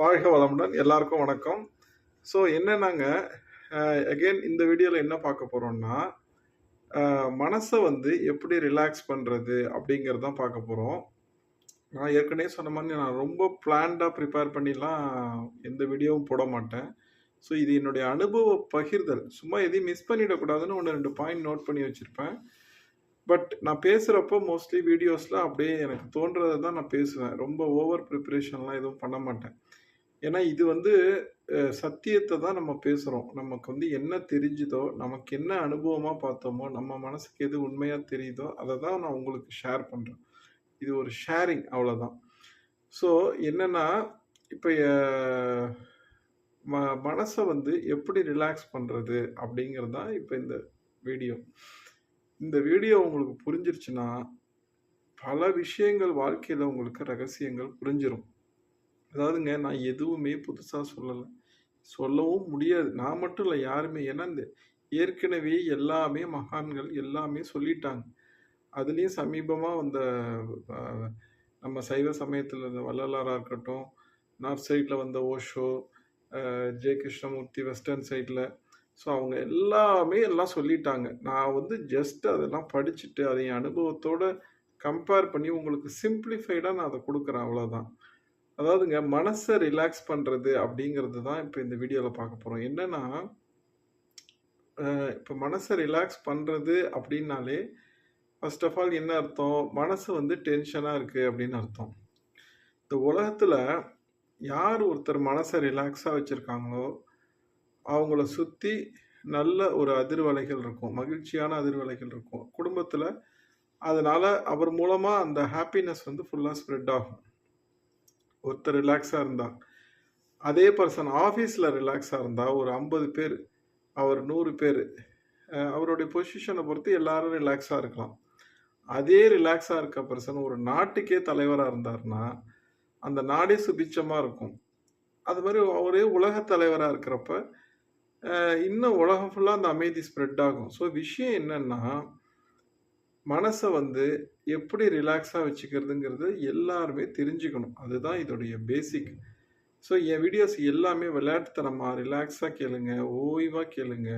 வாழ்க வளமுடன் எல்லாருக்கும் வணக்கம். ஸோ என்னன்னாங்க அகெயின் இந்த வீடியோவில் என்ன பார்க்க போகிறோம்னா மனசை வந்து எப்படி ரிலாக்ஸ் பண்ணுறது அப்படிங்கிறது தான் பார்க்க போகிறோம் நான் ஏற்கனவே சொன்ன மாதிரி நான் ரொம்ப பிளான்டாக ப்ரிப்பேர் பண்ணிலாம் எந்த வீடியோவும் போட மாட்டேன். ஸோ இது என்னுடைய அனுபவ பகிர்தல். சும்மா எதையும் மிஸ் பண்ணிடக்கூடாதுன்னு ஒன்று ரெண்டு பாயிண்ட் நோட் பண்ணி வச்சுருப்பேன். பட் நான் பேசுகிறப்போ மோஸ்ட்லி வீடியோஸில் அப்படியே எனக்கு தோன்றதை தான் நான் பேசுவேன். ரொம்ப ஓவர் ப்ரிப்பரேஷன்லாம் எதுவும் பண்ண மாட்டேன். ஏன்னா இது வந்து சத்தியத்தை தான் நம்ம பேசுகிறோம் நமக்கு வந்து என்ன தெரிஞ்சுதோ நமக்கு என்ன அனுபவமாக பார்த்தோமோ நம்ம மனசுக்கு எது உண்மையாக தெரியுதோ அதை தான் நான் உங்களுக்கு ஷேர் பண்ணுறேன் இது ஒரு ஷேரிங் அவ்வளோதான் ஸோ என்னென்னா இப்போ ம மனசை வந்து எப்படி ரிலாக்ஸ் பண்ணுறது அப்படிங்கிறது தான் இப்போ இந்த வீடியோ இந்த வீடியோ உங்களுக்கு புரிஞ்சிருச்சுன்னா பல விஷயங்கள் வாழ்க்கையில் உங்களுக்கு ரகசியங்கள் புரிஞ்சிடும் அதாவதுங்க நான் எதுவுமே புதுசாக சொல்லலை. சொல்லவும் முடியாது. நான் மட்டும் இல்லை யாருமே. ஏன்னா இந்த ஏற்கனவே எல்லாமே மகான்கள் எல்லாமே சொல்லிட்டாங்க. அதுலேயும் சமீபமாக வந்த நம்ம சைவ சமயத்தில் இருந்த வள்ளலாராக இருக்கட்டும் நார்த் சைடில் வந்த ஓஷோ ஜெய கிருஷ்ணமூர்த்தி வெஸ்டர்ன் சைடில். ஸோ அவங்க எல்லாமே எல்லாம் சொல்லிட்டாங்க. நான் வந்து ஜஸ்ட் அதெல்லாம் படிச்சுட்டு அதை என் அனுபவத்தோட கம்பேர் பண்ணி உங்களுக்கு சிம்பிளிஃபைடாக நான் அதை கொடுக்குறேன் அவ்வளோதான் அதாவதுங்க மனசை ரிலாக்ஸ் பண்ணுறது அப்படிங்கிறது தான் இப்போ இந்த வீடியோவில் பார்க்க போகிறோம் என்னென்னா இப்போ மனசை ரிலாக்ஸ் பண்ணுறது அப்படின்னாலே ஃபர்ஸ்ட் ஆஃப் ஆல் என்ன அர்த்தம்? மனசு வந்து டென்ஷனாக இருக்குது அப்படின்னு அர்த்தம். இந்த உலகத்தில் யார் ஒருத்தர் மனசை ரிலாக்ஸாக வச்சுருக்காங்களோ அவங்கள சுற்றி நல்ல ஒரு அதிர்வலைகள் இருக்கும். மகிழ்ச்சியான அதிர்வலைகள் இருக்கும். குடும்பத்தில் அதனால் அவர் மூலமாக அந்த ஹாப்பினஸ் வந்து ஃபுல்லாக ஸ்ப்ரெட் ஆகும். ஒருத்தர் ரிலாக்ஸாக இருந்தால் அதே பர்சன் ஆஃபீஸில் ரிலாக்ஸாக இருந்தால் ஒரு ஐம்பது பேர் அவர் நூறு பேர் அவருடைய பொசிஷனை பொறுத்து எல்லாரும் ரிலாக்ஸாக இருக்கலாம். அதே ரிலாக்ஸாக இருக்க பர்சன் ஒரு நாட்டுக்கே தலைவராக இருந்தாருன்னா அந்த நாடே சுபிச்சமாக இருக்கும். அது மாதிரி அவரே உலக தலைவராக இருக்கிறப்ப இன்னும் உலகம் ஃபுல்லாக அந்த அமைதி ஸ்ப்ரெட் ஆகும். ஸோ விஷயம் என்னென்னா மனசை வந்து எப்படி ரிலாக்ஸாக வச்சுக்கிறதுங்கிறது எல்லாருமே தெரிஞ்சுக்கணும். அதுதான் இதோடைய பேசிக் ஸோ என் வீடியோஸ் எல்லாமே விளையாட்டுத்தனமாக ரிலாக்ஸாக கேளுங்க ஓய்வாக கேளுங்க.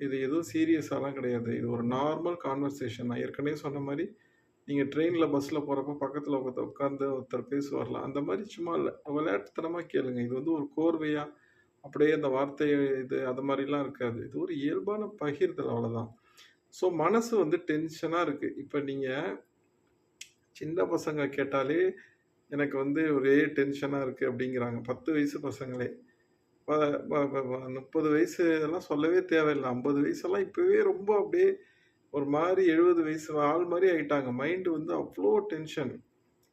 இது எதுவும் சீரியஸாலாம் கிடையாது. இது ஒரு நார்மல் கான்வர்சேஷன் நான் ஏற்கனவே சொன்ன மாதிரி நீங்கள் ட்ரெயினில் பஸ்ஸில் போகிறப்ப பக்கத்தில் ஒருத்தர் உட்காந்து ஒருத்தர் பேசுவார்லாம் அந்த மாதிரி சும்மா இல்லை. விளையாட்டுத்தனமாக கேளுங்க. இது வந்து ஒரு கோர்வையாக அப்படியே அந்த வார்த்தை இது அது மாதிரிலாம் இருக்காது. இது ஒரு இயல்பான பகிர்தல் அவ்வளோதான் ஸோ மனசு வந்து டென்ஷனாக இருக்குது இப்போ நீங்கள் சின்ன பசங்க கேட்டாலே எனக்கு வந்து ஒரே டென்ஷனாக இருக்குது அப்படிங்கிறாங்க. பத்து வயசு பசங்களே. முப்பது வயசு எல்லாம் சொல்லவே தேவையில்லை. ஐம்பது வயசெல்லாம் இப்போவே ரொம்ப அப்படியே ஒரு மாதிரி எழுபது வயசு ஆள் மாதிரி ஆகிட்டாங்க மைண்டு வந்து அவ்வளோ டென்ஷன்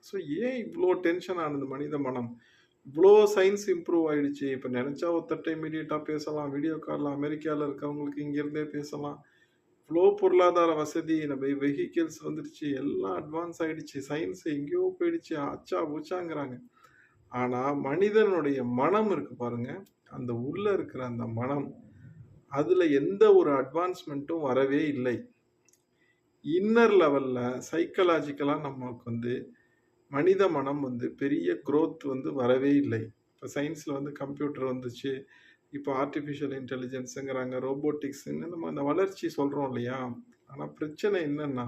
ஸோ ஏன் இவ்வளோ டென்ஷன் ஆனது மனித மனம்? இவ்வளோ சயின்ஸ் இம்ப்ரூவ் ஆகிடுச்சு இப்போ நினச்சா ஒருத்தட்ட இமீடியட்டாக பேசலாம். வீடியோ காலில் அமெரிக்காவில் இருக்கவங்களுக்கு இங்கேருந்தே பேசலாம். இவ்வளோ பொருளாதார வசதி நம்ம வெஹிக்கிள்ஸ் வந்துடுச்சு எல்லாம் அட்வான்ஸ் ஆகிடுச்சு சயின்ஸ் எங்கேயோ போயிடுச்சு ஆச்சா பூச்சாங்கிறாங்க. ஆனால் மனிதனுடைய மனம் இருக்குது பாருங்க. அந்த உள்ளே இருக்கிற அந்த மனம் அதில் எந்த ஒரு அட்வான்ஸ்மெண்ட்டும் வரவே இல்லை. இன்னர் லெவலில் சைக்கலாஜிக்கலாக நமக்கு வந்து மனித மனம் வந்து பெரிய க்ரோத் வந்து வரவே இல்லை. இப்போ சயின்ஸில் வந்து கம்ப்யூட்டர் வந்துச்சு. இப்போ ஆர்டிஃபிஷியல் இன்டெலிஜென்ஸுங்கிறாங்க ரோபோட்டிக்ஸுன்னு நம்ம அந்த வளர்ச்சி சொல்கிறோம் இல்லையா? ஆனால் பிரச்சனை என்னன்னா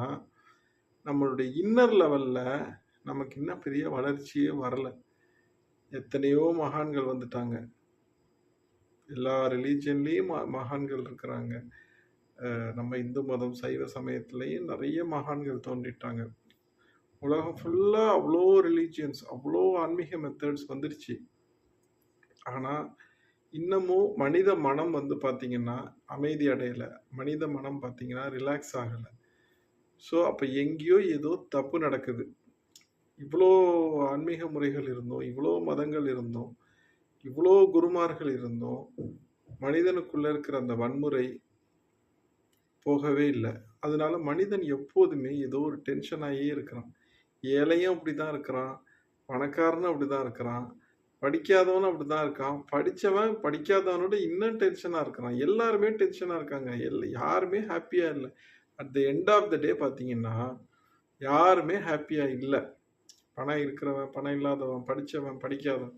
நம்மளுடைய இன்னர் லெவலில் நமக்கு இன்னும் பெரிய வளர்ச்சியே வரலை. எத்தனையோ மகான்கள் வந்துட்டாங்க. எல்லா ரிலீஜன்லேயும் மகான்கள் இருக்கிறாங்க. நம்ம இந்து மதம் சைவ சமயத்துலேயும் நிறைய மகான்கள் தோன்றிட்டாங்க. உலகம் ஃபுல்லாக அவ்வளோ ரிலீஜியன்ஸ் அவ்வளோ ஆன்மீக மெத்தட்ஸ் வந்துருச்சு. ஆனால் இன்னமும் மனித மனம் வந்து பார்த்திங்கன்னா அமைதி அடையலை. மனித மனம் பார்த்திங்கன்னா ரிலாக்ஸ் ஆகலை. ஸோ அப்போ எங்கேயோ ஏதோ தப்பு நடக்குது. இவ்வளோ ஆன்மீக முறைகள் இருந்தோம் இவ்வளோ மதங்கள் இருந்தோம் இவ்வளோ குருமார்கள் இருந்தோம். மனிதனுக்குள்ளே இருக்கிற அந்த வன்முறை போகவே இல்லை. அதனால மனிதன் எப்போதுமே ஏதோ ஒரு டென்ஷனாகவே இருக்கிறான். ஏழையும் அப்படி தான் இருக்கிறான். பணக்காரனும் அப்படி தான் இருக்கிறான். படிக்காதவனும் அப்படி தான் இருக்கான் படித்தவன் படிக்காதவனோட இன்னும் டென்ஷனாக இருக்கிறான் எல்லாருமே டென்ஷனாக இருக்காங்க எல் யாருமே ஹாப்பியாக இல்லை at the end of the day பார்த்தீங்கன்னா யாருமே ஹாப்பியாக இல்லை பணம் இருக்கிறவன் பணம் இல்லாதவன் படித்தவன் படிக்காதவன்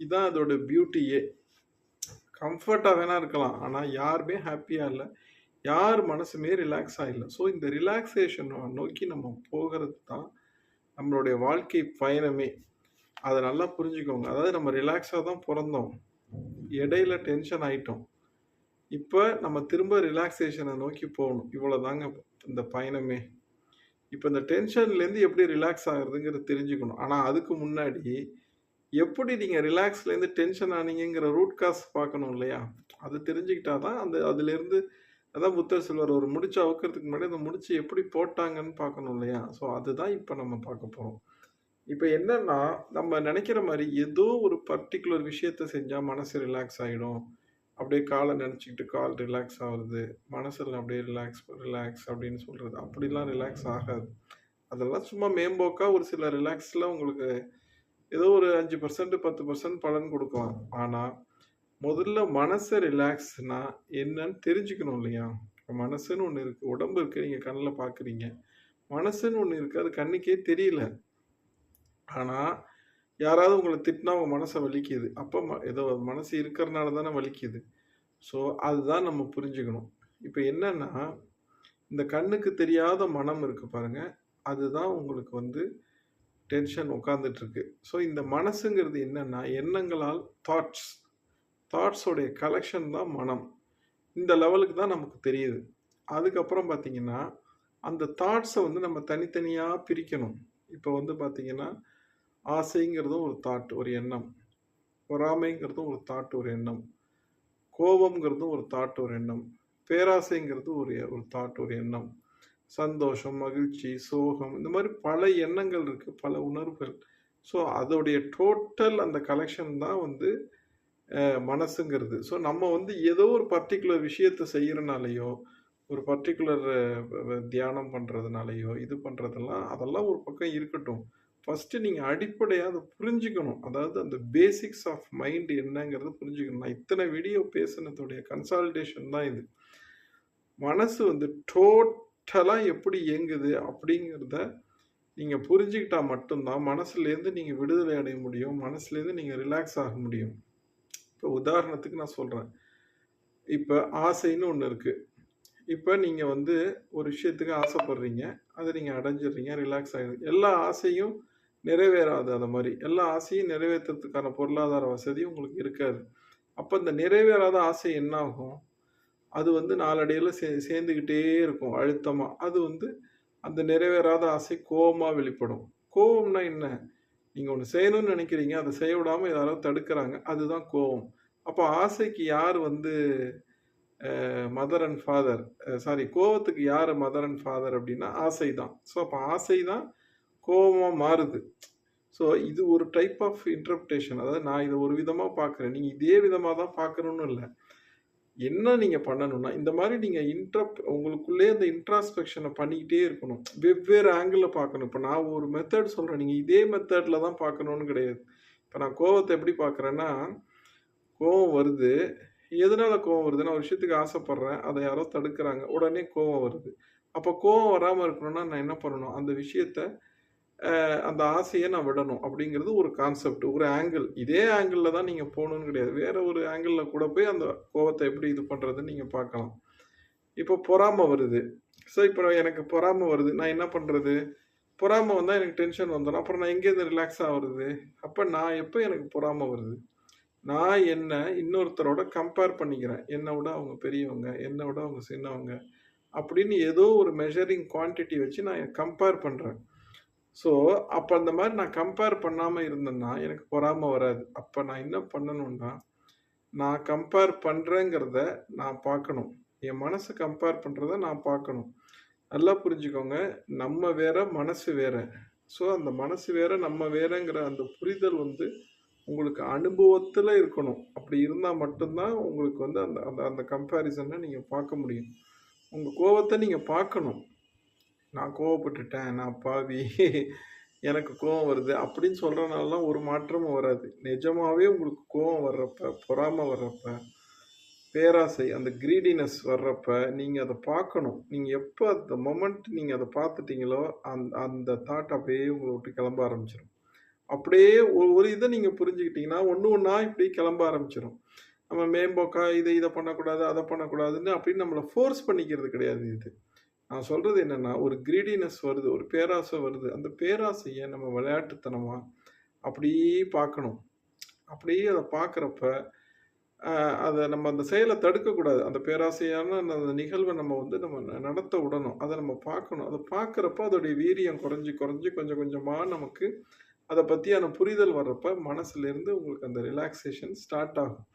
இதுதான் அதோட பியூட்டியே. கம்ஃபர்ட்டா வேணா இருக்கலாம். ஆனால் யாருமே ஹாப்பியாக இல்லை யார் மனசுமே ரிலாக்ஸ் இல்ல. ஸோ இந்த ரிலாக்ஸேஷனை நோக்கி நம்ம போகிறது தான் நம்மளுடைய வாழ்க்கை பயணமே. அதை நல்லா புரிஞ்சுக்கோங்க. அதாவது நம்ம ரிலாக்ஸாக தான் பிறந்தோம் இடையில டென்ஷன் ஆயிட்டோம். இப்போ நம்ம திரும்ப ரிலாக்ஸேஷனை நோக்கி போகணும். இவ்வளோதாங்க இந்த பயணமே. இப்போ இந்த டென்ஷன்லேருந்து எப்படி ரிலாக்ஸ் ஆகுறதுங்கிறத தெரிஞ்சுக்கணும். ஆனால் அதுக்கு முன்னாடி எப்படி நீங்கள் ரிலாக்ஸ்லேருந்து டென்ஷன் ஆனீங்கங்கிற ரூட் காஸ் பார்க்கணும் இல்லையா? அது தெரிஞ்சுக்கிட்டா தான் அந்த அதுலேருந்து அதான் புத்தர் செல்வர் ஒரு முடிச்சு அவுக்கிறதுக்கு முன்னாடி அந்த முடிச்சு எப்படி போட்டாங்கன்னு பார்க்கணும் இல்லையா? ஸோ அதுதான் இப்போ நம்ம பார்க்க போகிறோம் இப்போ என்னன்னா, நம்ம நினைக்கிற மாதிரி ஏதோ ஒரு பர்ட்டிகுலர் விஷயத்த செஞ்சால் மனசு ரிலாக்ஸ் ஆகிடும் அப்படியே காலை நினச்சிக்கிட்டு கால் ரிலாக்ஸ் ஆகுறது மனசில் அப்படியே ரிலாக்ஸ் ரிலாக்ஸ் அப்படின்னு சொல்கிறது அப்படிலாம் ரிலாக்ஸ் ஆகாது. அதெல்லாம் சும்மா மேம்போக்காக ஒரு சில ரிலாக்ஸில் உங்களுக்கு ஏதோ ஒரு 5% 10% பலன் கொடுக்கலாம் ஆனால் முதல்ல மனசை ரிலாக்ஸ்னா என்னன்னு தெரிஞ்சுக்கணும் இல்லையா? மனசுன்னு ஒன்று இருக்குது உடம்பு இருக்கு. நீங்கள் கண்ணில் பார்க்குறீங்க. மனசுன்னு ஒன்று இருக்குது அது கண்ணுக்கே தெரியல. ஆனால் யாராவது உங்களை திட்டினா உங்கள் மனசை வலிக்குது. அப்போ ம ஏதோ மனசு இருக்கிறனால தானே வலிக்குது. ஸோ அதுதான் நம்ம புரிஞ்சுக்கணும். இப்போ என்னன்னா, இந்த கண்ணுக்கு தெரியாத மனம் இருக்கு பாருங்க. அதுதான் உங்களுக்கு வந்து டென்ஷன் உட்காந்துட்டுருக்கு ஸோ இந்த மனசுங்கிறது என்னன்னா, எண்ணங்களால் தாட்ஸ் தாட்ஸோடைய கலெக்ஷன் தான் மனம். இந்த லெவலுக்கு தான் நமக்கு தெரியுது. அதுக்கப்புறம் பார்த்தீங்கன்னா, அந்த தாட்ஸை வந்து நம்ம தனித்தனியாக பிரிக்கணும். இப்போ வந்து பார்த்தீங்கன்னா, ஆசைங்கிறதும் ஒரு தாட், ஒரு எண்ணம். பொறாமைங்கிறதும் ஒரு தாட், ஒரு எண்ணம். கோபம்ங்கிறதும் ஒரு தாட், ஒரு எண்ணம். பேராசைங்கிறது ஒரு ஒரு தாட், ஒரு எண்ணம். சந்தோஷம், மகிழ்ச்சி, சோகம் இந்த மாதிரி பல எண்ணங்கள் இருக்கு. பல உணர்வுகள். ஸோ அதோடைய டோட்டல் அந்த கலெக்ஷன் தான் வந்து மனசுங்கிறது. ஸோ நம்ம வந்து ஏதோ ஒரு பர்ட்டிகுலர் விஷயத்தை செய்கிறனாலையோ ஒரு பர்ட்டிகுலர் தியானம் பண்ணுறதுனாலையோ இது பண்ணுறதெல்லாம் அதெல்லாம் ஒரு பக்கம் இருக்கட்டும். ஃபஸ்ட்டு நீங்கள் அடிப்படையாக அதை புரிஞ்சுக்கணும். அதாவது அந்த பேசிக்ஸ் ஆஃப் மைண்ட் என்னங்கிறத புரிஞ்சுக்கணும். நான் இத்தனை வீடியோ பேசுனதுடைய கன்சால்டேஷன் தான் இது. மனசு வந்து டோட்டலாக எப்படி இயங்குது அப்படிங்கிறத நீங்கள் புரிஞ்சுக்கிட்டா மட்டும்தான் மனசுலேருந்து நீங்கள் விடுதலை அடைய முடியும். மனசுலேருந்து நீங்கள் ரிலாக்ஸ் ஆக முடியும். இப்போ உதாரணத்துக்கு நான் சொல்கிறேன் இப்போ ஆசைன்னு ஒன்று இருக்குது இப்போ நீங்கள் வந்து ஒரு விஷயத்துக்கு ஆசைப்படுறீங்க. அதை நீங்கள் அடைஞ்சிடுறீங்க. ரிலாக்ஸ் ஆகிடுது எல்லா ஆசையும் நிறைவேறாது அந்த மாதிரி எல்லா ஆசையும் நிறைவேத்துறதுக்கான பொருளாதார வசதியும் உங்களுக்கு இருக்காது. அப்போ இந்த நிறைவேறாத ஆசை என்ன ஆகும்? அது வந்து நாளடையில் சே சேர்ந்துக்கிட்டே இருக்கும் அழுத்தமாக அது வந்து அந்த நிறைவேறாத ஆசை கோபமாக வெளிப்படும். கோபம்னா என்ன? நீங்கள் ஒன்று செய்யணும்னு நினைக்கிறீங்க அதை செய்ய விடாமல் யாராவது தடுக்கிறாங்க அதுதான் கோவம். அப்போ ஆசைக்கு யார் வந்து மதர் அண்ட் ஃபாதர் சாரி கோவத்துக்கு யார் மதர் அண்ட் ஃபாதர் அப்படின்னா ஆசை தான். ஸோ அப்போ ஆசை தான் கோபமாக மாறுது. ஸோ இது ஒரு டைப் ஆஃப் இன்டர்பிரேஷன். அதாவது நான் இதை ஒரு விதமாக பார்க்குறேன். நீங்கள் இதே விதமாக தான் பார்க்கணுன்னு இல்லை என்ன நீங்கள் பண்ணணும்னா, இந்த மாதிரி நீங்கள் இன்ட்ரப் உங்களுக்குள்ளே அந்த இன்ட்ராஸ்பெக்ஷனை பண்ணிக்கிட்டே இருக்கணும். வெவ்வேறு ஆங்கிளில் பார்க்கணும். இப்போ நான் ஒரு மெத்தட் சொல்கிறேன் நீங்கள் இதே மெத்தடில் தான் பார்க்கணுன்னு கிடையாது. இப்போ நான் கோவத்தை எப்படி பார்க்குறேன்னா, கோவம் வருது. எதனால் கோவம் வருது? நான் ஒரு விஷயத்துக்கு ஆசைப்பட்றேன் அதை யாரோ தடுக்கிறாங்க உடனே கோவம் வருது. அப்போ கோவம் வராமல் இருக்கணும்னா நான் என்ன பண்ணணும்? அந்த விஷயத்த அந்த ஆசையை நான் விடணும் அப்படிங்கிறது ஒரு கான்செப்ட். ஒரு ஆங்கிள். இதே ஆங்கிளில் தான் நீங்கள் போகணுன்னு கிடையாது. வேற ஒரு ஆங்கிளில் கூட போய் அந்த கோபத்தை எப்படி இது பண்ணுறதுன்னு நீங்கள் பார்க்கலாம். இப்போ பொறாமல் வருது. ஸோ இப்போ எனக்கு பொறாமல் வருது. நான் என்ன பண்ணுறது பொறாமல் வந்தால் எனக்கு டென்ஷன் வந்துடும் அப்புறம் நான் எங்கேருந்து ரிலாக்ஸ் ஆகிறது அப்போ நான் எப்போ எனக்கு பொறாமல் வருது? நான் என்ன இன்னொருத்தரோட கம்பேர் பண்ணிக்கிறேன். என்னை விட அவங்க பெரியவங்க, என்னை விட அவங்க சின்னவங்க அப்படின்னு ஏதோ ஒரு மெஷரிங் குவான்டிட்டி வச்சு நான் கம்பேர் பண்ணுறேன் ஸோ அப்போ அந்த மாதிரி நான் கம்பேர் பண்ணாமல் இருந்தேன்னா, எனக்கு பொறாமல் வராது. அப்போ நான் என்ன பண்ணணும்னா, நான் கம்பேர் பண்ணுறேங்கிறத நான் பார்க்கணும். என் மனசை கம்பேர் பண்ணுறத நான் பார்க்கணும். நல்லா புரிஞ்சுக்கோங்க. நம்ம வேற, மனசு வேற. ஸோ அந்த மனசு வேற, நம்ம வேறங்கிற அந்த புரிதல் வந்து உங்களுக்கு அனுபவத்தில் இருக்கணும். அப்படி இருந்தால் மட்டும்தான் உங்களுக்கு வந்து அந்த அந்த அந்த கம்பேரிசனை நீங்கள் பார்க்க முடியும். உங்கள் கோபத்தை நீங்கள் பார்க்கணும். நான் கோவப்பட்டுட்டேன். நான் பாவி. எனக்கு கோவம் வருது. அப்படின்னு சொல்கிறனாலலாம் ஒரு மாற்றமும் வராது. நிஜமாகவே உங்களுக்கு கோவம் வர்றப்ப, பொறாமை வர்றப்ப, பேராசை அந்த கிரீடினஸ் வர்றப்ப, நீங்கள் அதை பார்க்கணும். நீங்கள் எப்போ அந்த மொமெண்ட் நீங்கள் அதை பார்த்துட்டீங்களோ, அந்த அந்த தாட் அப்படியே உங்களை விட்டு கிளம்ப ஆரம்பிச்சிடும் அப்படியே ஒரு ஒரு இதை நீங்கள் புரிஞ்சுக்கிட்டீங்கன்னா, ஒன்று ஒன்றா இப்படி கிளம்ப ஆரம்பிச்சிடும் நம்ம மேம்போக்கா இதை இதை பண்ணக்கூடாது, அதை பண்ணக்கூடாதுன்னு அப்படின்னு நம்மளை ஃபோர்ஸ் பண்ணிக்கிறது கிடையாது இது. நான் சொல்கிறது என்னன்னா, ஒரு கிரீடினஸ் வருது, ஒரு பேராசை வருது. அந்த பேராசையை நம்ம விளையாட்டுத்தனமாக அப்படியே பார்க்கணும். அப்படியே அதை பார்க்குறப்ப, அதை நம்ம அந்த செயலை தடுக்கக்கூடாது. அந்த பேராசையான அந்த நிகழ்வை நம்ம வந்து நம்ம நடத்த விடணும். அதை நம்ம பார்க்கணும். அதை பார்க்குறப்ப அதோடைய வீரியம் குறைஞ்சி குறைஞ்சி கொஞ்சம் கொஞ்சமாக நமக்கு அதை பற்றியான புரிதல் வர்றப்ப, மனசுலேருந்து உங்களுக்கு அந்த ரிலாக்ஸேஷன் ஸ்டார்ட் ஆகும்.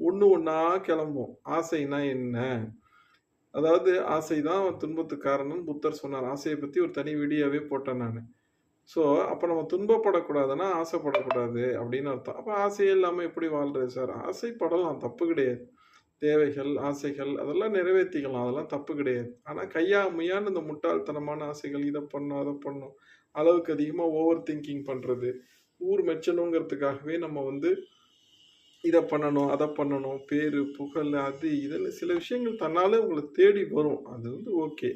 ஒன்று ஒன்றா கிளம்பும். ஆசைன்னா என்ன? அதாவது ஆசை தான் துன்பத்துக்கு காரணம்னு புத்தர் சொன்னார். ஆசையை பற்றி ஒரு தனி வீடியோவே போட்டேன் நான் ஸோ, அப்போ நம்ம துன்பப்படக்கூடாதுன்னா, ஆசைப்படக்கூடாது அப்படின்னு அர்த்தம். அப்போ ஆசையே இல்லாமல் எப்படி வாழ்றது சார்? ஆசைப்படலாம், தப்பு கிடையாது. தேவைகள், ஆசைகள் அதெல்லாம் நிறைவேற்றிக்கலாம் அதெல்லாம் தப்பு கிடையாது. ஆனால் கையா முய்யான்னு இந்த முட்டாள்தனமான ஆசைகள் இதை பண்ணணும், அதை பண்ணும் அளவுக்கு அதிகமாக ஓவர் திங்கிங் பண்ணுறது ஊர் மெச்சணுங்கிறதுக்காகவே நம்ம வந்து இதை பண்ணணும், அதை பண்ணணும். பேர் புகழ் அது இதுன்னு சில விஷயங்கள் தன்னாலே உங்களை தேடி வரும். அது வந்து ஓகே.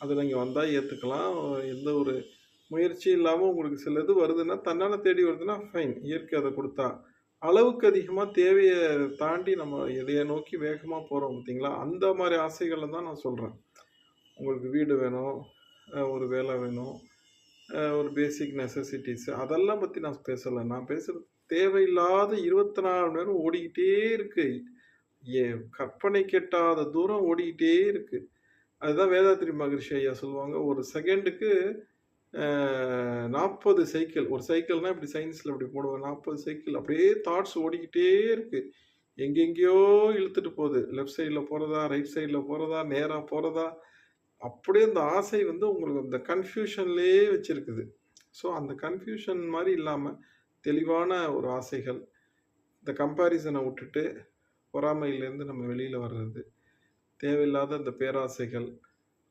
அது நீங்கள் வந்தால் ஏற்றுக்கலாம் எந்த ஒரு முயற்சியும் இல்லாமல் உங்களுக்கு சில இது வருதுன்னா, தன்னால் தேடி வருதுன்னா ஃபைன். இயற்கை அதை கொடுத்தா அளவுக்கு அதிகமாக தேவையை தாண்டி நம்ம எதையை நோக்கி வேகமாக போகிறோம் பார்த்தீங்களா? அந்த மாதிரி ஆசைகளை தான் நான் சொல்கிறேன் உங்களுக்கு வீடு வேணும், ஒரு வேலை வேணும், ஒரு பேசிக் நெசசிட்டிஸ் அதெல்லாம் பற்றி நான் பேசலை நான் பேசுகிறது தேவையில்லாத 24 மணி நேரம் ஓடிக்கிட்டே இருக்கு. எ கற்பனை கெட்டாத தூரம் ஓடிக்கிட்டே இருக்கு. அதுதான் வேதாத்ரி மகரிஷி ஐயா சொல்லுவாங்க. ஒரு செகண்டுக்கு நாற்பது சைக்கிள். ஒரு சைக்கிள்னா இப்படி சயின்ஸில் இப்படி போடுவோம். 40 சைக்கிள் அப்படியே தாட்ஸ் ஓடிக்கிட்டே இருக்கு. எங்கெங்கேயோ இழுத்துட்டு போகுது. லெஃப்ட் சைடில் போகிறதா ரைட் சைடில் போகிறதா நேராக போகிறதா அப்படியே அந்த ஆசை வந்து உங்களுக்கு அந்த கன்ஃபியூஷன்லேயே வச்சிருக்குது. ஸோ, அந்த கன்ஃப்யூஷன் மாதிரி இல்லாமல் தெளிவான ஒரு ஆசைகள். இந்த கம்பேரிசனை விட்டுட்டு, பொறாமையிலேருந்து நம்ம வெளியில் வர்றது. தேவையில்லாத இந்த பேராசைகள்.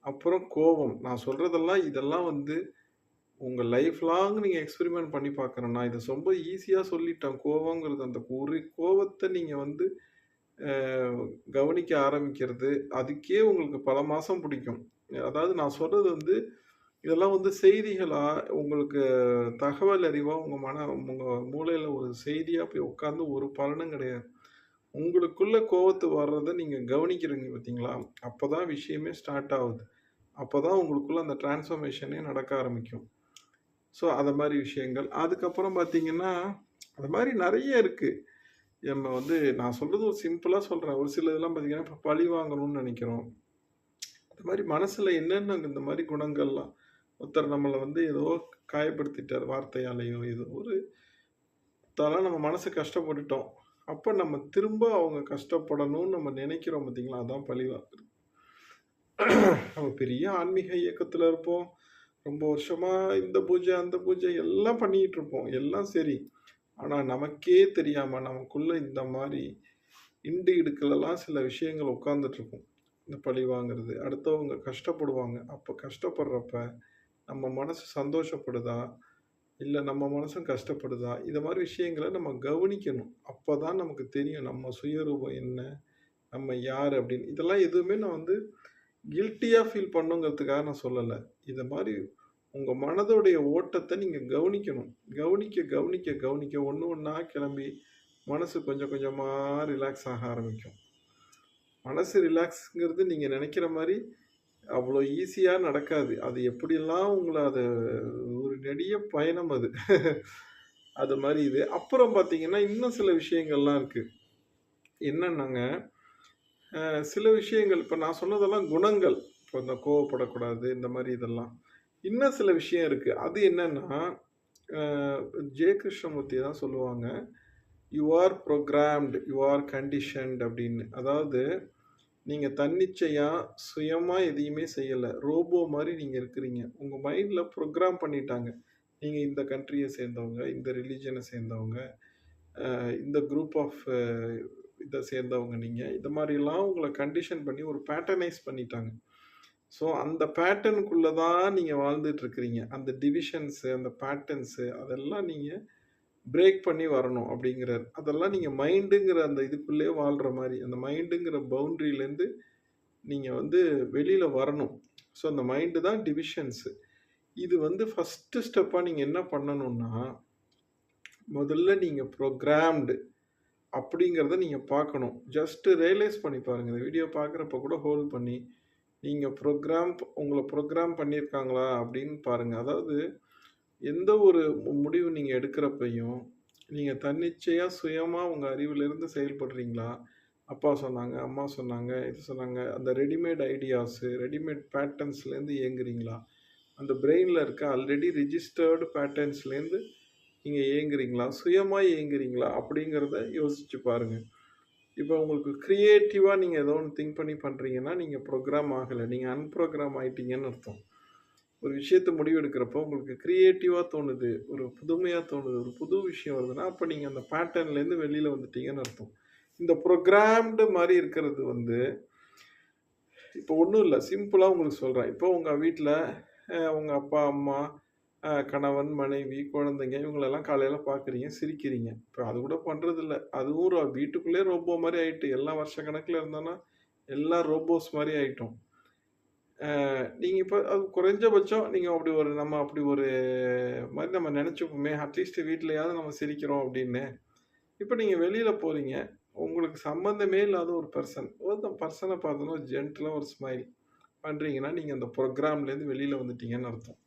அப்புறம் கோவம். நான் சொல்கிறதெல்லாம் இதெல்லாம் வந்து உங்கள் லைஃப் லாங் நீங்கள் எக்ஸ்பெரிமெண்ட் பண்ணி பார்க்குறேன்னா நான் ரொம்ப ஈஸியாக சொல்லிட்டேன். கோவங்கிறது அந்த ஒரு கோபத்தை நீங்கள் வந்து கவனிக்க ஆரம்பிக்கிறது, அதுக்கே உங்களுக்கு பல மாதம் பிடிக்கும். அதாவது நான் சொல்கிறது வந்து, இதெல்லாம் வந்து செய்திகளாக உங்களுக்கு தகவல் அறிவாக உங்கள் மன உங்கள் மூளையில் ஒரு செய்தியாக போய் உட்காந்து ஒரு பலனும் கிடையாது. உங்களுக்குள்ளே கோவத்து வர்றதை நீங்கள் கவனிக்கிறீங்க பார்த்தீங்களா? அப்பதான் விஷயமே ஸ்டார்ட் ஆகுது. அப்போ தான் உங்களுக்குள்ளே அந்த டிரான்ஸ்ஃபர்மேஷனே நடக்க ஆரம்பிக்கும். ஸோ, அது மாதிரி விஷயங்கள். அதுக்கப்புறம் பார்த்தீங்கன்னா, அது மாதிரி நிறைய இருக்குது நம்ம வந்து நான் சொல்கிறது ஒரு சிம்பிளாக சொல்கிறேன் ஒரு சில இதெல்லாம் பார்த்தீங்கன்னா, இப்போ பழி வாங்கணும்னு நினைக்கிறோம் அது மாதிரி மனசில் என்னென்ன இந்த மாதிரி குணங்கள்லாம் ஒருத்தர் நம்மளை வந்து ஏதோ காயப்படுத்திட்டார் வார்த்தையாலேயோ ஏதோ ஒரு அதெல்லாம் நம்ம மனசு கஷ்டப்பட்டுட்டோம். அப்போ நம்ம திரும்ப அவங்க கஷ்டப்படணும்னு நம்ம நினைக்கிறோம் பார்த்தீங்களா? அதான் பழிவாக்குது நம்ம பெரிய ஆன்மீக இயக்கத்தில் இருப்போம். ரொம்ப வருஷமா இந்த பூஜை, அந்த பூஜை எல்லாம் பண்ணிக்கிட்டு இருப்போம். எல்லாம் சரி. ஆனால் நமக்கே தெரியாமல் நமக்குள்ள இந்த மாதிரி இண்டு இடுக்குலலாம் சில விஷயங்கள் உட்கார்ந்துட்டு இருக்கும். இந்த பழி வாங்குறது. அடுத்தவங்க கஷ்டப்படுவாங்க. அப்போ கஷ்டப்படுறப்ப, நம்ம மனசு சந்தோஷப்படுதா? இல்லை நம்ம மனசும் கஷ்டப்படுதா? இது மாதிரி விஷயங்களை நம்ம கவனிக்கணும். அப்போ தான் நமக்கு தெரியும் நம்ம சுயரூபம் என்ன? நம்ம யார் அப்படின்னு. இதெல்லாம் எதுவுமே நான் வந்து கில்ட்டியாக ஃபீல் பண்ணுங்கிறதுக்காக நான் சொல்லலை இதை மாதிரி உங்கள் மனதோடைய ஓட்டத்தை நீங்கள் கவனிக்கணும். கவனிக்க, கவனிக்க, கவனிக்க ஒன்று ஒன்றா கிளம்பி, மனசு கொஞ்சம் கொஞ்சமாக ரிலாக்ஸ் ஆக ஆரம்பிக்கும். மனசு ரிலாக்ஸுங்கிறது நீங்கள் நினைக்கிற மாதிரி அவ்வளோ ஈஸியாக நடக்காது. அது எப்படிலாம் உங்களை அது ஒரு நெடிய பயணம் அது. அது மாதிரி இது. அப்புறம் பார்த்தீங்கன்னா, இன்னும் சில விஷயங்கள்லாம் இருக்குது என்னென்னாங்க சில விஷயங்கள் இப்போ நான் சொன்னதெல்லாம் குணங்கள். இப்போ இந்த கோவப்படக்கூடாது, இந்த மாதிரி இதெல்லாம். இன்னும் சில விஷயம் இருக்குது அது என்னென்னா ஜெய கிருஷ்ணமூர்த்தி தான் சொல்லுவாங்க. "You are programmed you are conditioned" அப்படின்னு. அதாவது, நீங்கள் தன்னிச்சையாக சுயமாக எதையுமே செய்யலை ரோபோ மாதிரி நீங்கள் இருக்கிறீங்க. உங்கள் மைண்டில் ப்ரோக்ராம் பண்ணிட்டாங்க. நீங்கள் இந்த கண்ட்ரியை சேர்ந்தவங்க, இந்த ரிலீஜனை சேர்ந்தவங்க, இந்த குரூப் ஆஃப் இதை சேர்ந்தவங்க நீங்கள் இந்த மாதிரிலாம் உங்களை கண்டிஷன் பண்ணி ஒரு பேட்டர்னைஸ் பண்ணிட்டாங்க. ஸோ, அந்த பேட்டர்னுக்குள்ளே தான் நீங்கள் வாழ்ந்துட்டுருக்கிறீங்க அந்த டிவிஷன்ஸு அந்த பேட்டர்ன்ஸு அதெல்லாம் நீங்கள் பிரேக் பண்ணி வரணும் அப்படிங்கிறார் அதெல்லாம் நீங்கள் மைண்டுங்கிற அந்த இதுக்குள்ளேயே வாழ்கிற மாதிரி அந்த மைண்டுங்கிற பவுண்டரியிலேருந்து நீங்கள் வந்து வெளியில் வரணும். ஸோ, அந்த மைண்டு தான் டிவிஷன்ஸு இது வந்து ஃபஸ்ட்டு ஸ்டெப்பாக நீங்கள் என்ன பண்ணணும்னா, முதல்ல நீங்கள் ப்ரோக்ராம்டு அப்படிங்கிறத நீங்கள் பார்க்கணும். ஜஸ்ட்டு ரியலைஸ் பண்ணி பாருங்கள் இந்த வீடியோ பார்க்குறப்ப கூட ஹோல்ட் பண்ணி, நீங்கள் ப்ரோக்ராம் உங்களை ப்ரோக்ராம் பண்ணியிருக்காங்களா அப்படின்னு பாருங்கள் அதாவது எந்த ஒரு முடிவு நீங்கள் எடுக்கிறப்பையும் நீங்கள் தன்னிச்சையாக சுயமாக உங்கள் அறிவிலிருந்து செயல்படுறீங்களா? அப்பா சொன்னாங்க, அம்மா சொன்னாங்க, இது சொன்னாங்க. அந்த ரெடிமேட் ஐடியாஸு, ரெடிமேட் பேட்டர்ன்ஸ்லேருந்து இயங்குறீங்களா? அந்த பிரெயினில் இருக்க ஆல்ரெடி ரிஜிஸ்டர்டு பேட்டர்ன்ஸ்லேருந்து நீங்கள் இயங்குறீங்களா? சுயமாக இயங்குறீங்களா? அப்படிங்கிறத யோசிச்சு பாருங்கள் இப்போ உங்களுக்கு க்ரியேட்டிவாக நீங்கள் ஏதோ ஒன்று திங்க் பண்ணி பண்ணுறீங்கன்னா நீங்கள் ப்ரோக்ராம் ஆகலை நீங்கள் அன்ப்ரோக்ராம் ஆகிட்டீங்கன்னு அர்த்தம். ஒரு விஷயத்த முடிவெடுக்கிறப்போ உங்களுக்கு க்ரியேட்டிவாக தோணுது, ஒரு புதுமையாக தோணுது, ஒரு புது விஷயம் வருதுன்னா, அப்போ நீங்கள் அந்த பேட்டர்ன்லேருந்து வெளியில் வந்துட்டீங்கன்னு அர்த்தம். இந்த ப்ரோக்ராம்டு மாதிரி இருக்கிறது வந்து இப்போ ஒன்றும் இல்லை சிம்பிளாக உங்களுக்கு சொல்கிறேன் இப்போ உங்கள் வீட்டில் உங்கள் அப்பா, அம்மா, கணவன், மனைவி, குழந்தைங்க இவங்களெல்லாம் காலையில் பார்க்குறீங்க, சிரிக்கிறீங்க. இப்போ அது கூட பண்ணுறதில்ல அதுவும் ரொ வீட்டுக்குள்ளேயே ரோபோ ஆகிட்டு எல்லா எல்லாம் கணக்கில் இருந்தோன்னா எல்லாம் ரோபோஸ் மாதிரி ஆகிட்டோம் நீங்கள் இப்போ அது குறைஞ்சபட்சம் நீங்கள் அப்படி ஒரு நம்ம அப்படி ஒரு மாதிரி நம்ம நினச்சிப்போமே அட்லீஸ்ட் வீட்லயாவது நம்ம சிரிக்கிறோம் அப்படின்னு. இப்போ நீங்கள் வெளியில் போகிறீங்க உங்களுக்கு சம்மந்தமே இல்லாத ஒரு பர்சன் ஒரு பர்சனை பார்த்தோன்னா ஜென்டலாக ஒரு ஸ்மைல் பண்ணுறீங்கன்னா நீங்கள் அந்த ப்ரோக்ராம்லேருந்து வெளியில் வந்துட்டீங்கன்னு அர்த்தம்.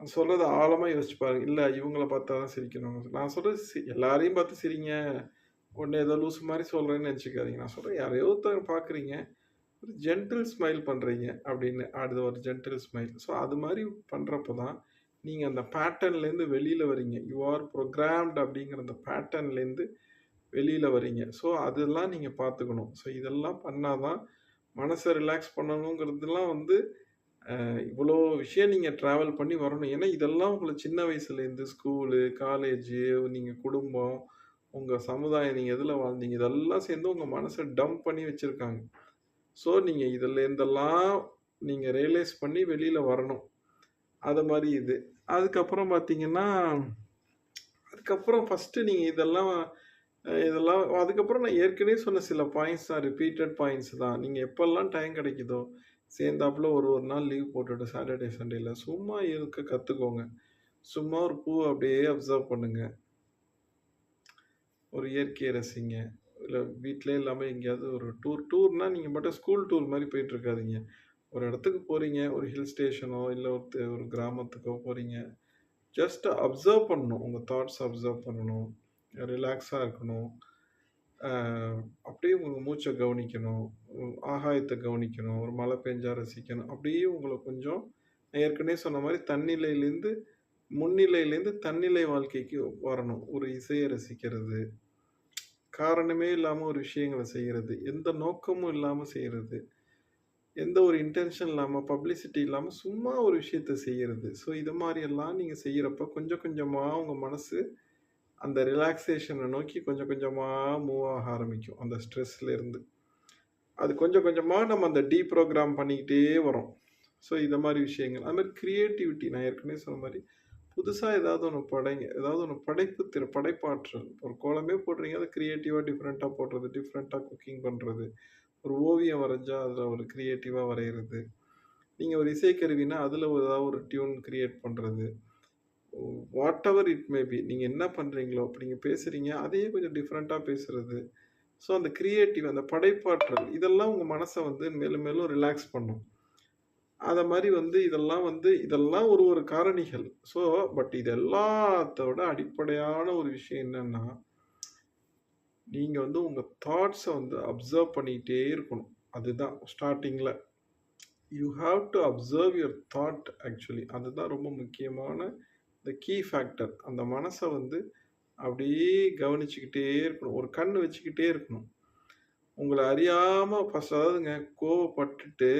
நான் ஆழமாக ஆழமா யோசிச்சு பாருங்க. இல்லை இவங்கள பார்த்தா தான் சிரிக்கணும். நான் சொல்கிறேன் சி எல்லாரையும் பார்த்து சிரிங்க. உடனே ஏதோ லூஸ் மாதிரி சொல்கிறேன்னு நினச்சிக்காதீங்க நான் சொல்கிறேன் யாரையோ ஒருத்தவங்க பார்க்குறீங்க. ஒரு ஜென்டில் ஸ்மைல் பண்ணுறீங்க அப்படின்னு. அது ஒரு ஜென்டில் ஸ்மைல். ஸோ அது மாதிரி பண்ணுறப்போ தான், நீங்கள் அந்த பேட்டர்ன்லேருந்து வெளியில் வரீங்க. யூ ஆர் ப்ரோக்ராம்டு அப்படிங்கிற அந்த பேட்டர்ன்லேருந்து வெளியில் வரீங்க. ஸோ அதெல்லாம் நீங்கள் பார்த்துக்கணும். ஸோ இதெல்லாம் பண்ணால் தான் மனசை ரிலாக்ஸ் பண்ணணுங்கிறதுலாம் வந்து இவ்வளோ விஷயம் நீங்கள் ட்ராவல் பண்ணி வரணும். ஏன்னா இதெல்லாம் உங்களை சின்ன வயசுலேருந்து ஸ்கூலு, காலேஜு, நீங்கள் குடும்பம், உங்கள் சமுதாயம், நீங்கள் எதில் வாழ்ந்தீங்க, இதெல்லாம் சேர்ந்து உங்கள் மனசை டம்ப் பண்ணி வச்சுருக்காங்க ஸோ நீங்கள் இதில் இருந்தெல்லாம் நீங்கள் ரியலைஸ் பண்ணி வெளியில் வரணும். அது மாதிரி இது. அதுக்கப்புறம் பார்த்தீங்கன்னா, அதுக்கப்புறம் ஃபஸ்ட்டு நீங்கள் இதெல்லாம் இதெல்லாம் அதுக்கப்புறம் நான் ஏற்கனவே சொன்ன சில பாயிண்ட்ஸ் தான் ரிப்பீட்டட் பாயிண்ட்ஸ் தான். நீங்கள் எப்போல்லாம் டைம் கிடைக்குதோ, சேர்ந்தாப்புல ஒரு ஒரு நாள் லீவ் போட்டுட்டு சாட்டர்டே, சண்டேல சும்மா இருக்க கற்றுக்கோங்க சும்மா ஒரு பூவை அப்படியே அப்சர்வ் பண்ணுங்க. ஒரு இயற்கையை ரசிங்க. இல்லை வீட்டிலே இல்லாமல் எங்கேயாவது ஒரு டூர் டூர்னால் நீங்கள் மட்டும் ஸ்கூல் டூர் மாதிரி போயிட்டுருக்காதீங்க ஒரு இடத்துக்கு போகிறீங்க ஒரு ஹில் ஸ்டேஷனோ, இல்லை ஒரு ஒரு கிராமத்துக்கோ போகிறீங்க ஜஸ்ட் அப்சர்வ் பண்ணணும். உங்கள் தாட்ஸ் அப்சர்வ் பண்ணணும். ரிலாக்ஸாக இருக்கணும். அப்படியே உங்கள் மூச்சை கவனிக்கணும். ஆகாயத்தை கவனிக்கணும். ஒரு மழை பெஞ்சா ரசிக்கணும். அப்படியே உங்களை கொஞ்சம் ஏற்கனவே சொன்ன மாதிரி தன்னிலையிலேருந்து முன்னிலையிலேருந்து தன்னிலை வாழ்க்கைக்கு வரணும். ஒரு இசையை ரசிக்கிறது. காரணமே இல்லாமல் ஒரு விஷயங்கள செய்கிறது எந்த நோக்கமும் இல்லாமல் செய்கிறது எந்த ஒரு இன்டென்ஷன் இல்லாமல் பப்ளிசிட்டி இல்லாமல் சும்மா ஒரு விஷயத்த செய்கிறது ஸோ இது மாதிரியெல்லாம் நீங்கள் செய்கிறப்ப கொஞ்சம் கொஞ்சமாக உங்கள் மனசு அந்த ரிலாக்ஸேஷனை நோக்கி கொஞ்சம் கொஞ்சமாக மூவ் ஆக ஆரம்பிக்கும். அந்த ஸ்ட்ரெஸ்லேருந்து. அது கொஞ்சம் கொஞ்சமாக நம்ம அந்த டீப்ரோகிராம் பண்ணிக்கிட்டே வரோம். ஸோ இதை மாதிரி விஷயங்கள். அது மாதிரி க்ரியேட்டிவிட்டி நான் ஏற்கனவே சொன்ன மாதிரி புதுசாக ஏதாவது ஒன்று படைங்க. ஏதாவது ஒன்று படைப்பு திற படைப்பாற்றல். ஒரு கோலமே போடுறீங்க, அதை க்ரியேட்டிவாக டிஃப்ரெண்ட்டாக போடுறது, டிஃப்ரெண்ட்டாக குக்கிங் பண்ணுறது ஒரு ஓவியம் வரைஞ்சா அதில் ஒரு க்ரியேட்டிவாக வரைகிறது நீங்கள் ஒரு இசைக்கருவினா, அதில் ஒரு ஏதாவது ஒரு டியூன் க்ரியேட் பண்ணுறது whatever it may be. நீங்கள் என்ன பண்ணுறீங்களோ அப்படி நீங்கள் பேசுகிறீங்க அதையே கொஞ்சம் டிஃப்ரெண்ட்டாக பேசுகிறது ஸோ அந்த க்ரியேட்டிவ் அந்த படைப்பாற்றல் இதெல்லாம் உங்கள் மனசை வந்து மேலும் மேலும் ரிலாக்ஸ் பண்ணும். அதை மாதிரி வந்து இதெல்லாம் வந்து இதெல்லாம் ஒரு ஒரு காரணிகள். ஸோ பட் இது எல்லாத்தோட அடிப்படையான ஒரு விஷயம் என்னன்னா நீங்கள் வந்து உங்கள் தாட்ஸை வந்து அப்சர்வ் பண்ணிக்கிட்டே இருக்கணும். அதுதான் ஸ்டார்டிங்கில் you have to observe your thought actually. அதுதான் ரொம்ப முக்கியமான த கீ ஃபேக்டர். அந்த மனசை வந்து அப்படியே கவனிச்சுக்கிட்டே இருக்கணும். ஒரு கண் வச்சுக்கிட்டே இருக்கணும். உங்களை அறியாமல் ஃபஸ்ட் அதாவதுங்க கோவப்பட்டுட்டு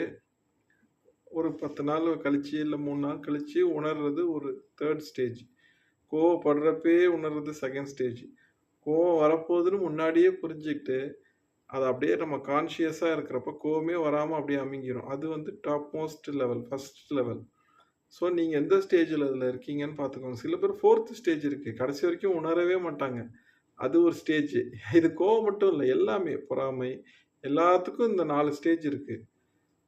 ஒரு 10 நாள் கழிச்சு, இல்லை மூணு நாள் கழிச்சு உணர்றது ஒரு தேர்ட் ஸ்டேஜ். கோவப்படுறப்பே உணர்றது செகண்ட் ஸ்டேஜ். கோவம் வரப்போகுதுன்னு முன்னாடியே புரிஞ்சுக்கிட்டு, அது அப்படியே நம்ம கான்ஷியஸாக இருக்கிறப்ப கோவமே வராமல் அப்படியே அமைங்கிடும் அது வந்து top most level, first level. So நீங்கள் எந்த ஸ்டேஜில் அதில் இருக்கீங்கன்னு பார்த்துக்கோங்க. சில பேர் ஃபோர்த் ஸ்டேஜ் இருக்குது கடைசி வரைக்கும் உணரவே மாட்டாங்க. அது ஒரு ஸ்டேஜ். இது கோவம் மட்டும் இல்லை எல்லாமே பொறாமை எல்லாத்துக்கும் இந்த நாலு ஸ்டேஜ் இருக்குது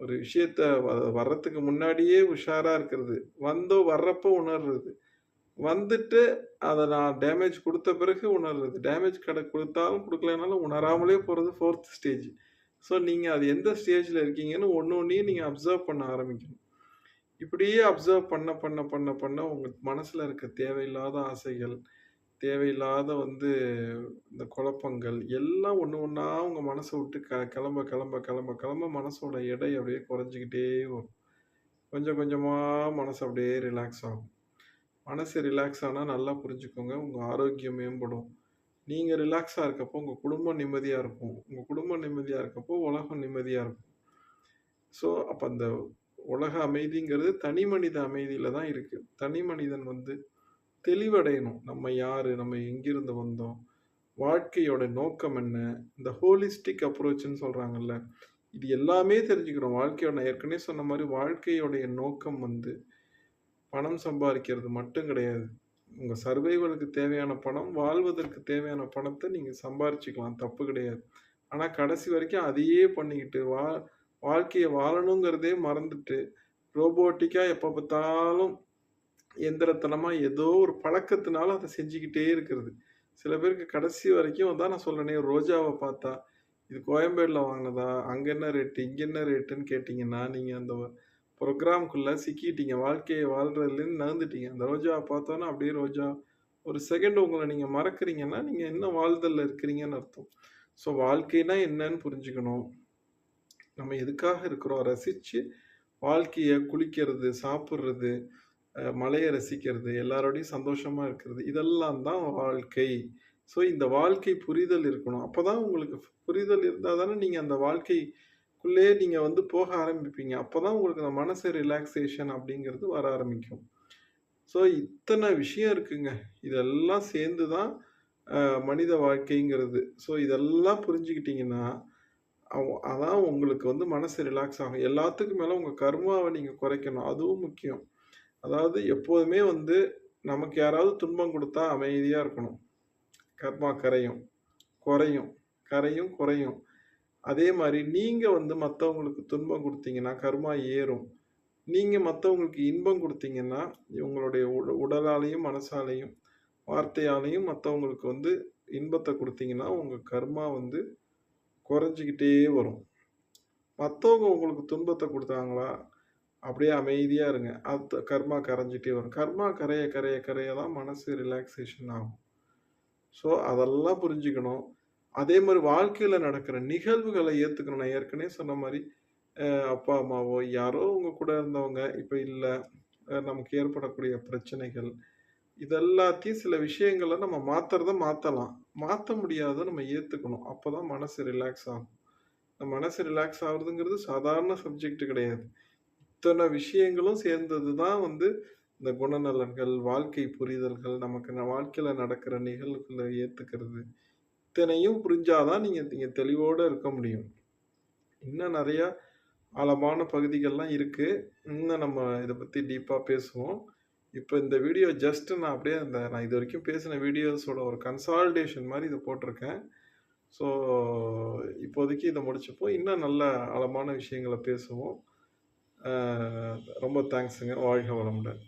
ஒரு விஷயத்த வ வர்றதுக்கு முன்னாடியே உஷாரா இருக்கிறது. வந்தோ வர்றப்போ உணர்றது. வந்துட்டு அதை நான் டேமேஜ் கொடுத்த பிறகு உணர்றது. டேமேஜ் கடை கொடுத்தாலும் கொடுக்கலனாலும் உணராமலே போகிறது ஃபோர்த் ஸ்டேஜ். ஸோ, நீங்கள் அது எந்த ஸ்டேஜில் இருக்கீங்கன்னு ஒன்று ஒன்றையும் நீங்கள் அப்சர்வ் பண்ண ஆரம்பிக்கணும். இப்படியே அப்சர்வ் பண்ண, பண்ண, பண்ண, பண்ண உங்கள் மனசில் இருக்க தேவையில்லாத ஆசைகள், தேவையில்லாத வந்து இந்த குழப்பங்கள் எல்லாம் ஒன்று ஒன்றா உங்க மனசை விட்டு க கெளம்ப, கெளம்ப, கெளம்ப, கெளம்ப மனசோட எடை அப்படியே குறைஞ்சிக்கிட்டே வரும். கொஞ்சம் கொஞ்சமாக மனசு அப்படியே ரிலாக்ஸ் ஆகும். மனசு ரிலாக்ஸ் ஆனால் நல்லா புரிஞ்சுக்கோங்க, உங்கள் ஆரோக்கியம் மேம்படும். நீங்கள் ரிலாக்ஸாக இருக்கப்போ உங்கள் குடும்பம் நிம்மதியாக இருக்கும். உங்கள் குடும்பம் நிம்மதியாக இருக்கப்போ உலகம் நிம்மதியாக இருக்கும். ஸோ, அப்போ அந்த உலக அமைதிங்கிறது தனி மனித அமைதியில் தான் இருக்குது தனி மனிதன் வந்து தெளிவடையணும். நம்ம யாரு? நம்ம எங்கிருந்து வந்தோம்? வாழ்க்கையோட நோக்கம் என்ன? இந்த ஹோலிஸ்டிக் அப்ரோச்னு சொல்றாங்கல்ல. இது எல்லாமே தெரிஞ்சுக்கிறோம். வாழ்க்கையோட நான் ஏற்கனவே சொன்ன மாதிரி வாழ்க்கையோடைய நோக்கம் வந்து பணம் சம்பாதிக்கிறது மட்டும் கிடையாது. உங்க சர்வைவலுக்கு தேவையான பணம், வாழ்வதற்கு தேவையான பணத்தை நீங்க சம்பாரிச்சுக்கலாம். தப்பு கிடையாது. ஆனா கடைசி வரைக்கும் அதையே பண்ணிக்கிட்டு வா வாழ்க்கையை வாழணுங்கிறதே மறந்துட்டு, ரோபோட்டிக்கா எப்ப பார்த்தாலும் எந்திரத்தனமாக ஏதோ ஒரு பழக்கத்தினால அதை செஞ்சுக்கிட்டே இருக்கிறது. சில பேருக்கு கடைசி வரைக்கும் தான் நான் சொல்றேனே, ரோஜாவை பார்த்தா, இது கோயம்பேடில் வாங்கினதா அங்கே என்ன ரேட்டு? இங்கே என்ன ரேட்டுன்னு கேட்டிங்கன்னா நீங்கள் அந்த ப்ரோக்ராம்குள்ளே சிக்கிட்டீங்க. வாழ்க்கையை வாழ்கிறதுலேருந்து நகர்ந்துட்டீங்க. அந்த ரோஜாவை பார்த்தோன்னா அப்படியே ரோஜா ஒரு செகண்ட் உங்களை நீங்கள் மறக்கிறீங்கன்னா, நீங்கள் இன்னும் வாழ்தலில் இருக்கிறீங்கன்னு அர்த்தம். ஸோ, வாழ்க்கைனா என்னன்னு புரிஞ்சுக்கணும். நம்ம எதுக்காக இருக்கிறோம்? ரசித்து வாழ்க்கையை குளிக்கிறது, சாப்பிட்றது மலையை ரசிக்கிறது, எல்லாரோடையும் சந்தோஷமாக இருக்கிறது. இதெல்லாம் தான் வாழ்க்கை. ஸோ, இந்த வாழ்க்கை புரிதல் இருக்கணும். அப்போ தான் உங்களுக்கு புரிதல் இருந்தால் தானே நீங்கள் அந்த வாழ்க்கைக்குள்ளேயே நீங்கள் வந்து போக ஆரம்பிப்பீங்க. அப்போ தான் உங்களுக்கு அந்த மனசு ரிலாக்ஸேஷன் அப்படிங்கிறது வர ஆரம்பிக்கும். ஸோ, இத்தனை விஷயம் இருக்குங்க. இதெல்லாம் சேர்ந்து தான் மனித வாழ்க்கைங்கிறது. ஸோ, இதெல்லாம் புரிஞ்சுக்கிட்டீங்கன்னா, அதான் உங்களுக்கு வந்து மனசு ரிலாக்ஸ் ஆகும். எல்லாத்துக்கும் மேலே உங்கள் கர்மாவை நீங்கள் குறைக்கணும். அதுவும் முக்கியம். அதாவது எப்போதுமே வந்து நமக்கு யாராவது துன்பம் கொடுத்தா அமைதியாக இருக்கணும். கர்மா கரையும். குறையும். கரையும், குறையும். அதே மாதிரி நீங்கள் வந்து மற்றவங்களுக்கு துன்பம் கொடுத்தீங்கன்னா கர்மா ஏறும். நீங்கள் மற்றவங்களுக்கு இன்பம் கொடுத்தீங்கன்னா இவங்களுடைய உட மனசாலையும் வார்த்தையாலையும் மற்றவங்களுக்கு வந்து இன்பத்தை கொடுத்தீங்கன்னா உங்கள் கர்மா வந்து குறைஞ்சுக்கிட்டே வரும். மற்றவங்க உங்களுக்கு துன்பத்தை கொடுத்தாங்களா அப்படியே அமைதியாக இருங்க. அத் கர்மா கரைஞ்சிட்டே வரும். கர்மா கரைய, கரைய, கரைய தான் மனசு ரிலாக்ஸேஷன் ஆகும். ஸோ, அதெல்லாம் புரிஞ்சுக்கணும். அதே மாதிரி வாழ்க்கையில் நடக்கிற நிகழ்வுகளை ஏற்றுக்கணும் நான் ஏற்கனவே சொன்ன மாதிரி அப்பா, அம்மாவோ யாரோ உங்க கூட இருந்தவங்க இப்போ இல்லை நமக்கு ஏற்படக்கூடிய பிரச்சனைகள், இதெல்லாத்தையும் சில விஷயங்கள நம்ம மாத்துறத மாற்றலாம் மாற்ற முடியாத நம்ம ஏற்றுக்கணும் அப்போ தான் மனசு ரிலாக்ஸ் ஆகும். மனசு ரிலாக்ஸ் ஆகுறதுங்கிறது சாதாரண சப்ஜெக்ட் கிடையாது. இத்தனை விஷயங்களும் சேர்ந்தது தான் வந்து இந்த குணநலன்கள், வாழ்க்கை புரிதல்கள், நமக்கு ந வாழ்க்கையில நடக்கிற நிகழ்வுகள ஏத்துக்கிறது. இத்தனையும் புரிஞ்சாதான் நீங்க நீங்க தெளிவோட இருக்க முடியும். இன்னும் நிறையா ஆழமான பகுதிகள்லாம் இருக்கு. இன்னும் நம்ம இதை பத்தி டீப்பா பேசுவோம். இப்போ இந்த வீடியோ ஜஸ்ட் நான் அப்படியே அந்த நான் இது வரைக்கும் பேசின வீடியோஸோட ஒரு கன்சால்டேஷன் மாதிரி இது போட்டிருக்கேன். ஸோ, இப்போதைக்கு இதை முடிச்சுப்போம். இன்னும் நல்ல ஆழமான விஷயங்கள பேசுவோம். ரொம்ப தேங்க்ஸுங்க. வாழ்க வளமுடன்.